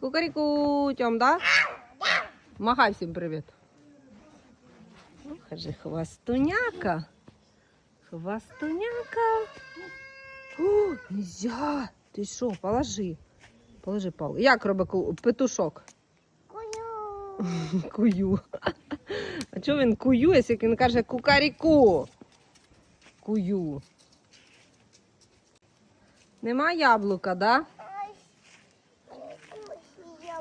Кукаріку, Тьом, да? Махай всім привіт. Ну, Кажи, хвастуняка. Хвастуняка. О, нельзя. Ти що, положи. Положи палку. Як робить петушок? Кую. А чого він куює, як він каже кукаріку? Кую. Нема яблука, да?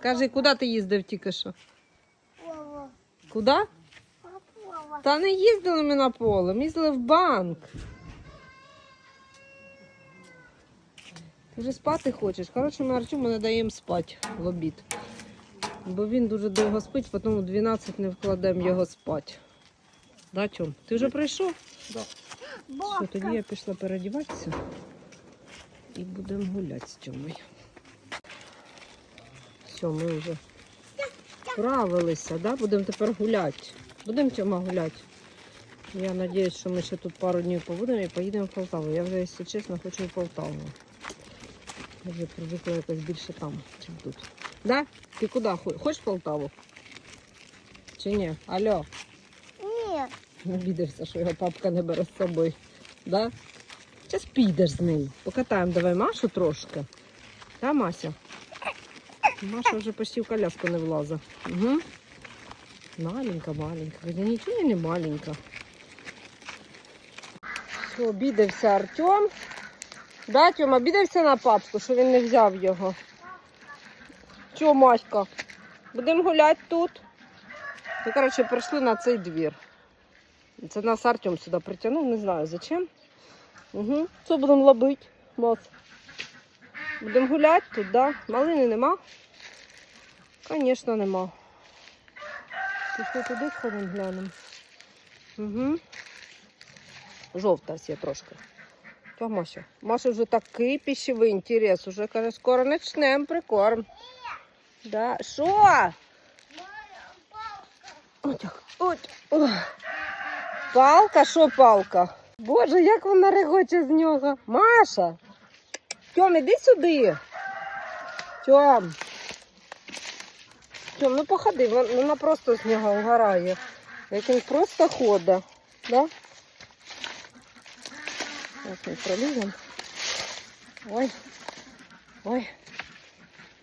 Кажи, куди ти їздив тільки що? Куди? Та не їздили ми на поле, ми їздили в банк. Ти вже спати хочеш. Коротше, ми Артему не даємо спати в обід. Бо він дуже довго спить, потім у 12 не вкладемо його спати. Да, Тьом? Ти вже прийшов? Да. Все, тоді я пішла переодіватися і будемо гуляти з Тьомою. Все, ми вже справилися, да? будемо тепер гуляти. Будемо Тьома гуляти. Я сподіваюся, що ми ще тут пару днів побудемо і поїдемо в Полтаву. Я вже, якщо чесно, хочу в Полтаву. Я вже привикла якось більше там, ніж тут. Да? Ти куди хочеш? В Полтаву? Чи ні? Алло. Нет. Обідався, що його папка не бере з собою. Да? Зараз підеш з ним. Покатаємо давай Машу трошки. Та, Мася? Маша вже почти в коляску не влазить. Угу. Маленька, маленька. Да нічого не маленька. Все, обідався Артем. Да, Тьом, обідався на папку, що він не взяв його. Чого, Маська? Будемо гуляти тут. Ми, коротше, прийшли на цей двір. Це нас Артем сюди притягнув, не знаю зачем. Угу. Що будемо робити? Мас? Будемо гуляти тут, да? Малини нема? Звісно, нема. Пішли туди сходимо, глянемо. Угу. Жовта є трошки. Що, Маша? Маша вже такий пищевий інтерес. Уже каже, скоро почнемо прикорм. Да. Що? От, от. Палка, що палка? Боже, як вона регоче з нього. Маша. Тьом, іди сюди. Тьом. Тьом, ну походи, вон- вона просто з нього вгорає. Як він просто ходить. Да? Ось ми проліземо. Ой. Ой.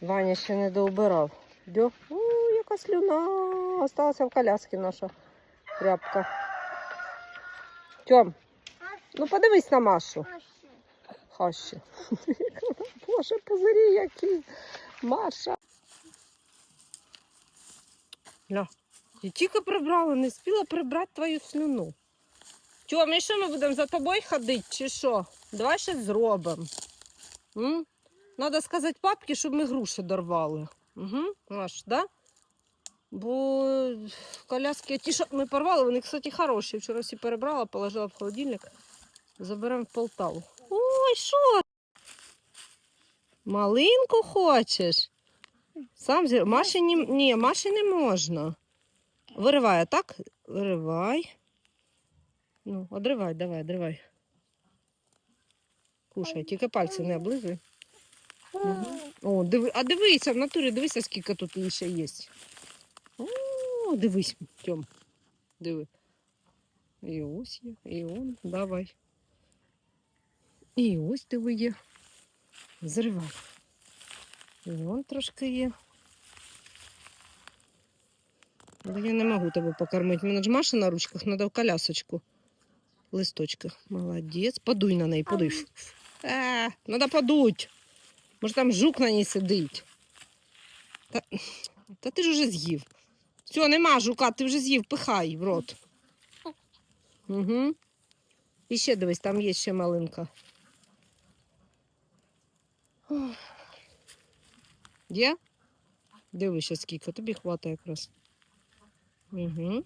Ваня ще не доубирав. Дьо. О, яка слюна. Осталася в коляскі наша тряпка. Тьом, ну подивись на Машу. Хащі. Боже, позирі які. Маша. Ля, я тільки прибрала, не спіла прибрати твою слюну. Тьом, і що ми будемо за тобою ходити, чи що? Давай ще зробимо. М? Сказати папці, щоб ми груші дорвали. Угу, Маш, да? Бо коляски, ті, що ми порвали, вони, кстати, хороші. Вчора всі перебрала, положила в холодильник. Заберемо в Полтаву. Ой, що? Малинку хочеш? Сам зі... Маші ні, ні, Маші не можна. Виривай, а так? Виривай. Ну, одривай, давай, одривай. Кушай, тільки пальці не облизуй. Мгм. О, диви, а дивися, в натурі дивися, скільки тут ще є. О, дивись, Тьом. Диви. І ось є, і он, давай. І ось диви є. Зривай. І он трошки є. Але я не можу тебе покормити. Мене ж Маша на ручках, треба в колясочку. Листочки. Молодець. Подуй на неї, подуй. Е, треба подуть. Може там жук на ній сидить. Та, та ти ж уже з'їв. Все, нема жука, ти вже з'їв, пихай в рот. Угу. І ще дивись, там є ще малинка. Ох. Є? Дивися, скільки, тобі хватає якраз. Угу.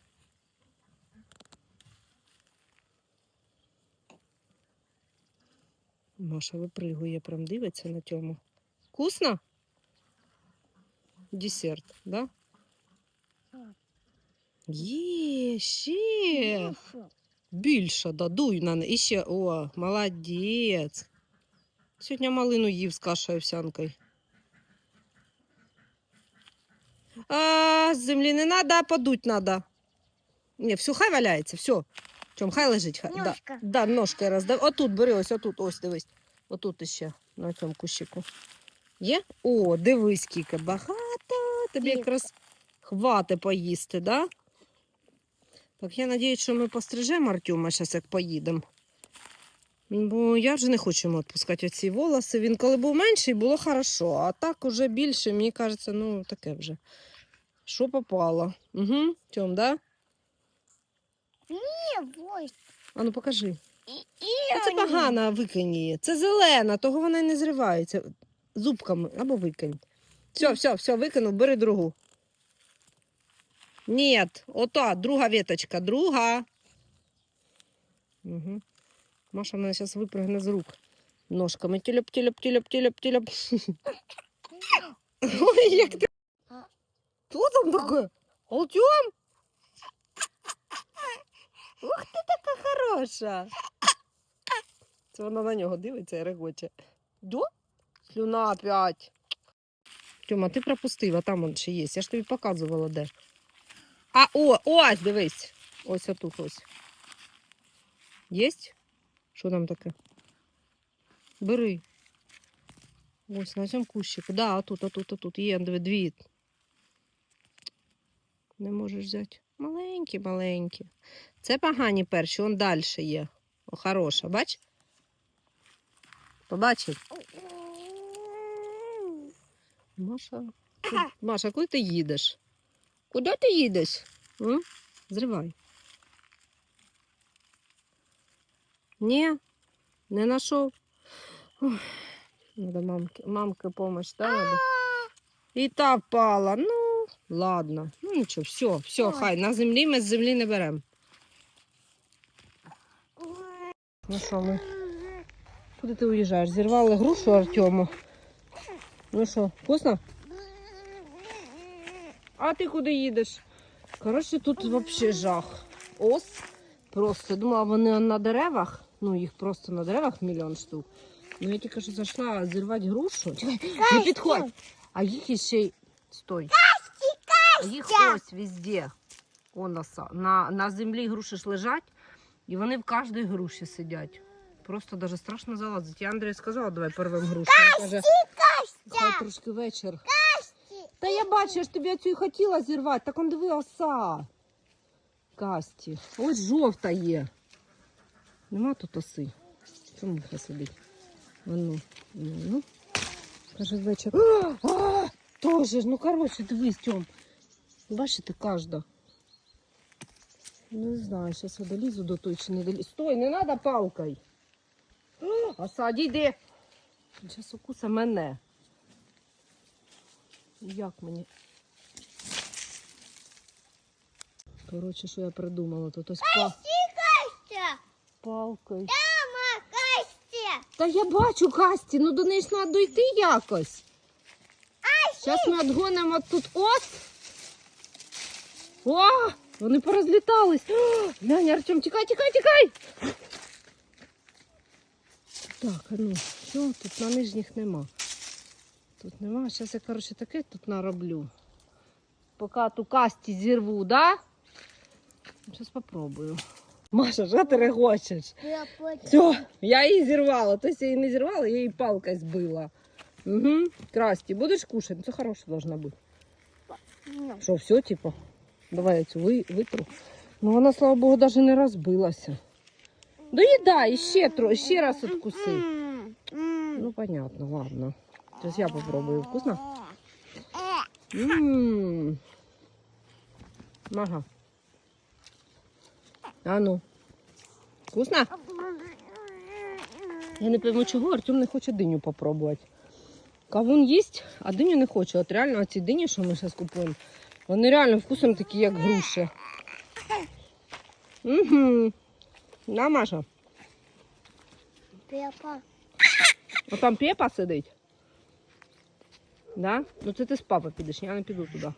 Маша випригує, прям дивиться на тьому. Вкусно? Десерт, да? Є, ще. Більше, да, дуй на неї. І ще, о, молодець. Сьогодні малину їв з кашею овсянкою. А, з землі не треба, подуть треба. Ні, все, хай валяється, все. Чом, хай лежить. Хай. Да, Ножка. да, ножкою роздав. Отут, бери, ось отут, ось дивись. Отут іще, на цьому кущику. Є? О, дивись, скільки багато. Тобі Є. якраз хвати поїсти, да? Так, я надіюсь, що ми пострижемо Артема зараз, як поїдемо. Бо я вже не хочу йому відпускати оці волоси. Він коли був менший, було хорошо, а так уже більше, мені кажеться, ну таке вже. Що попало? Угу. Тьом, да? Ні, ось. А ну покажи. А це погана викинь її. Це зелена, того вона не зривається. Зубками або викинь. Все, все, все, викинув, бери другу. Ні, ота, друга веточка, друга. Угу. Маша мене зараз випрыгне з рук. Ножками тіляп, тіляп, тіляп, тіляп, тіляп. Ой, як ти. Що там таке? Алтем? Ух ти така хороша. Це вона на нього дивиться і регоче. До? Слюна опять. Тьома, ти пропустив, а там он ще є. Я ж тобі показувала де. А, о, ось, дивись. Ось отут ось. Єсть? Що там таке? Бери. Ось на цьому кущику. Да, отут, отут, отут. Є дві. Не можеш взяти. Маленькі, маленькі. Це погані перші, он далі є. О, хороша, бач? Побачив? Маша, ти- Маша, куди ти їдеш? Куди ти їдеш? М? Зривай. Ні, не знайшов. Надо мамки, мамки помощь, да, надо? І та впала. Ну, ладно. Ну нічого, все, все, Ой. хай. На землі ми з землі не беремо. Ну що ми? Куди ти уїжджаєш? Зірвали грушу Артему. Ну що, вкусно? А ти куди їдеш? Коротше, тут взагалі жах. Ос. Просто думала, вони на деревах. Ну, їх просто на деревах мільйон штук. Ну, я тільки що зайшла зірвати грушу. Не підходь. А їх іще й. Стой. Їх ось везде. О, на, на, землі груші ж лежать, і вони в кожній груші сидять. Просто даже страшно залазити. Я Андрію сказала, давай порвемо грушу. Каже, хай трошки вечір. Та я бачу, я ж тобі цю і хотіла зірвати. Так он диви оса. Касті. Ось жовта є. Нема тут оси. Чому муха сидить? А ну. Каже вечір. Тоже ж, ну коротше, дивись, Тьом. Бачите, кожна. Не знаю, зараз я долізу до той чи не долізу. Стой, не треба палкою. Оса, йди. Зараз укуса мене. Як мені? Коротше, що я придумала? Тут ось па... Костя! палкою. Та я бачу Касті, ну до неї ж треба дойти якось. Зараз ми відгонимо тут ос. О, вони порозлітались. Глянь, Артем, тікай, тікай, тікай. Так, а ну, що тут на нижніх нема. Тут нема. Зараз я, коротше, таке тут нароблю. Поки ту касті зірву, да? Зараз попробую. Маша, що ти регочеш? Я. Все, я її зірвала. Тобто я її не зірвала, я її палкою збила. Угу. Красті, будеш кушати? Це хороше должно бути. Що, все, типу? Давай я цю витру. Ну вона, слава Богу, навіть не розбилася. Доїдай, ще, ще раз откуси. Ну, понятно, ладно. Зараз я попробую. Вкусно? Ммм. Ага. А ну. Вкусно? Я не пойму, чого Артем не хоче диню попробувати. Кавун їсть, а диню не хоче. От реально ці дині, що ми зараз купуємо, вони реально вкусом такі, як груші. Угу. На, Маша. Пепа. А там Пепа сидить. Да? Ну це ти з папою підеш, я не піду туди.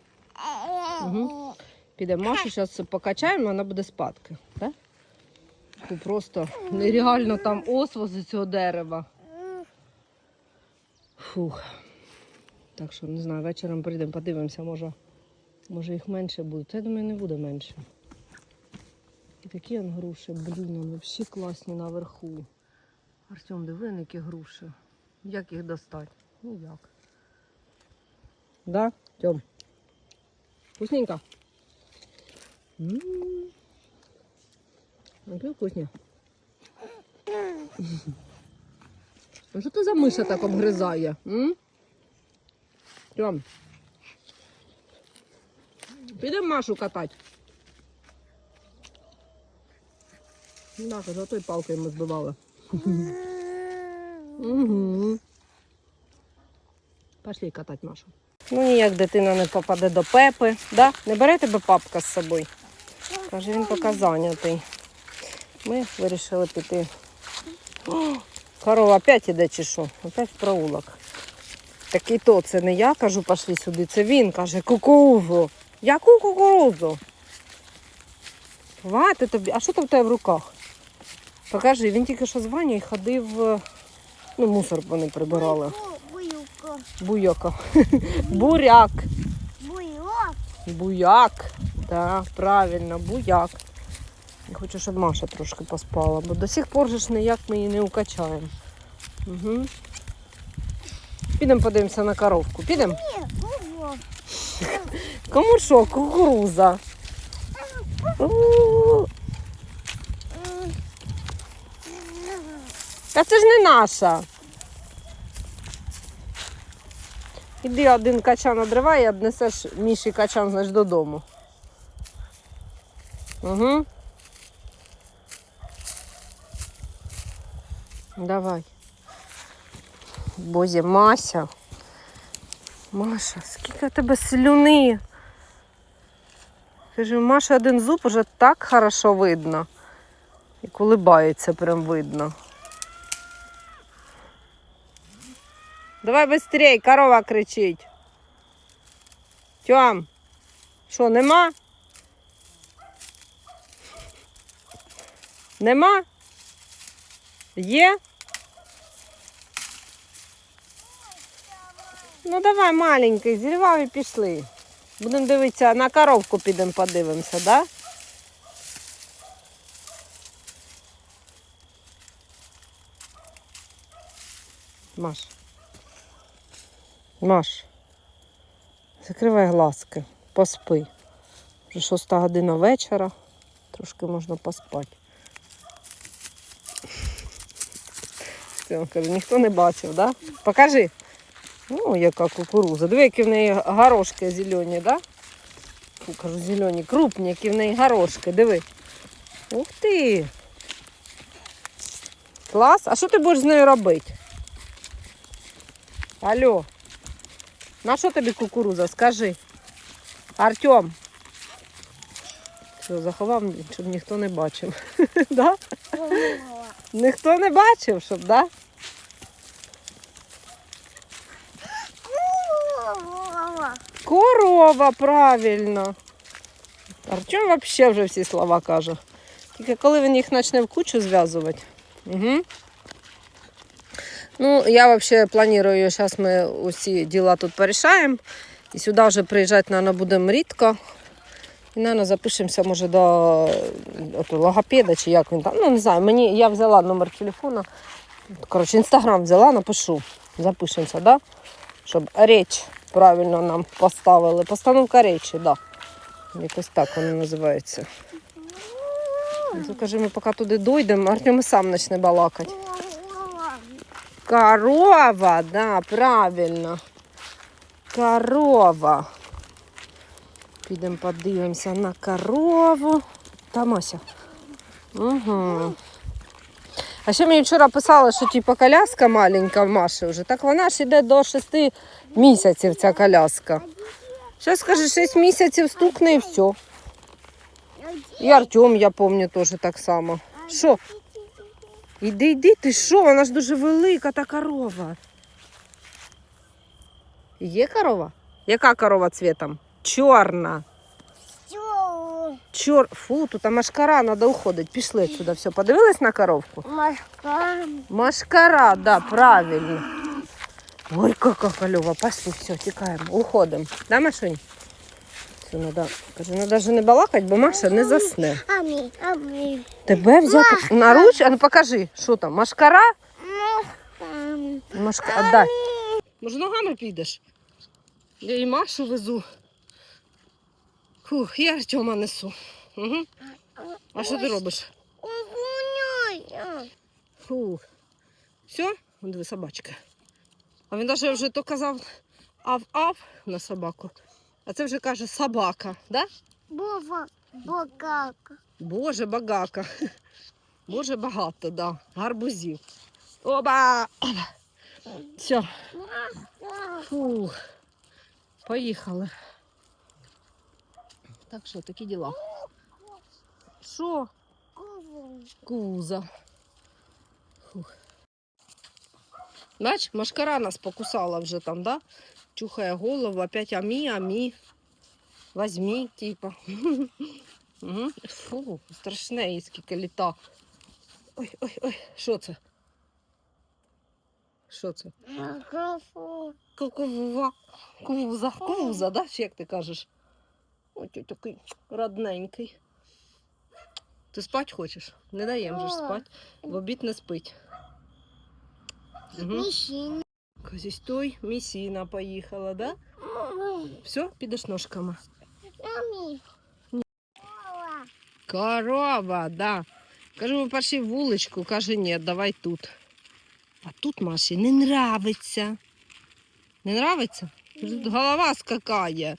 Мгм. Піде Машу, зараз покачаємо, вона буде спадки. Да? Фу, просто нереально там осво з цього дерева. Фух. Так що не знаю, вечором прийдемо, подивимося, може Може їх менше буде. Та я думаю, не буде менше. І такі он груші, блін, вони всі класні наверху. Артем, диви, які груші. Як їх достати? Ніяк. Да, Тьом? Вкусненько? М. Які вкусні. Що це за миша так обгризає? М? Тьом. Підемо Машу катати. За той палкою ми збивали. Угу. Пошли катати Машу. Ну ніяк дитина не попаде до Пепи. Да? Не бере тебе папка з собою. Каже, він поки зайнятий. Ми вирішили піти. О, корова опять іде чи що? Опять в проулок. Так і то це не я кажу, пошли сюди. Це він каже, кукурузу. Яку кукурузу? Хвати тобі. А що там в тебе в руках? Покажи, він тільки що з Ванею ходив, е, ну, мусор вони прибирали. Буйка. Буйока. Буряк. Буйок. Буяк. Так, правильно, буяк. Я хочу, щоб Маша трошки поспала, бо до сих пор же ж ніяк ми її не укачаємо. Угу. Підемо подивимося на коровку. Підемо? Кому що, кукуруза? Та це ж не наша. Іди один качан одривай і однесеш Міші качан, значить, додому. Угу. Давай. Бозі, Мася. Маша, скільки в тебе слюни. Каже, Маша один зуб уже так хорошо видно. І колибається прям видно. Давай быстрей, корова кричить. Тьом, що, нема? Нема? Є? Ну давай, маленький, зірвав і пішли. Будемо дивитися, на коровку підемо подивимося, да? Маш. Маш. Закривай глазки, поспи. Вже шоста година вечора. Трошки можна поспати. Все, каже, ніхто не бачив, да? Покажи. Ну, яка кукуруза. Диви, які в неї горошки зелені, да? Фу, кажу, зелені, крупні, які в неї горошки. Диви. Ух ти. Клас. А що ти будеш з нею робити? Алло. На що тобі кукуруза? Скажи. Артем. Все, заховав, щоб ніхто не бачив. да? Ніхто не бачив, щоб, да? Корова, правильно. Артем взагалі вже всі слова каже. Тільки коли він їх почне в кучу зв'язувати. Угу. Ну, я взагалі планую, зараз ми усі діла тут порішаємо. І сюди вже приїжджати, мабуть, будемо рідко. І, мабуть, запишемося, може, до от, логопеда чи як він там. Ну, не знаю, мені я взяла номер телефону. Коротше, інстаграм взяла, напишу. Запишемося, да? щоб річ правильно нам поставили. Постановка речі, да. Якось так воно називається. Ну, Кажи, ми поки туди дійдемо, Артем і сам почне балакати. Корова, да, правильно. Корова. Підемо подивимося на корову. Тамося. Угу. А ще мені вчора писали, що типу коляска маленька в Маші вже. Так вона ж йде до 6 місяців ця коляска. Зараз скажи, 6 місяців стукне і все. І Артем, я пам'ятаю, теж так само. Що? Іди, іди, ти що? Вона ж дуже велика та корова. Є корова? Яка корова цвітом? Чорна. Чор... Фу, тут а машкара, треба уходити. Пішли сюди. Все, подивились на коровку? Машка. Машкара, да, правильно. Ой, какая клёва. Пошли, все, тікаємо, уходимо. Да, Машунь? Все, надо, кажу, ну навіть не балакать, бо Маша не засне. Амі, амі. Тебе взяти на руч, а ну покажи, що там, машкара? Машка. Може, ногами підеш? Я і Машу везу. Фух, я Артема несу. Угу. А що ти робиш? Фух. Все? Вон диви собачка. А він навіть вже то казав ав-ав на собаку. А це вже каже собака, да? Бова, бокака. Боже, багака. Боже, багато, да. Гарбузів. Оба! Оба. Все, фух. Поїхали. Так що, такі діла. Що? Куза. Фух. Бач, машкара нас покусала вже там, да? Чухає голову, опять амі, амі. Возьми, типа. Угу. Фу, страшне їй скільки літа. Ой, ой, ой, що це? Що це? Кукува. Куза. Куза, да? Чи як ти кажеш? Ой, такий родненький. Ти спать хочеш? Не даємо же ж спать. В обід не спить. Угу. Мішін. Козістой, місіна поїхала, да? Все, підеш ножками. Корова, да. Кажу, ми пішли вуличку, каже, ні, давай тут. А тут Маші не нравиться. Не нравиться? Тут голова скакає.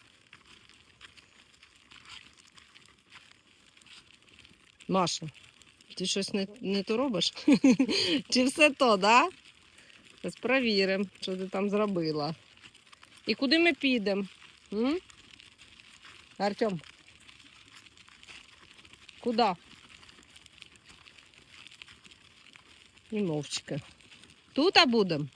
Маша, ти щось не, не то робиш? Чи все то, да? Зараз перевіримо, що ти там зробила. І куди ми підемо? Артем? Куда? І мовчки. Тут будемо?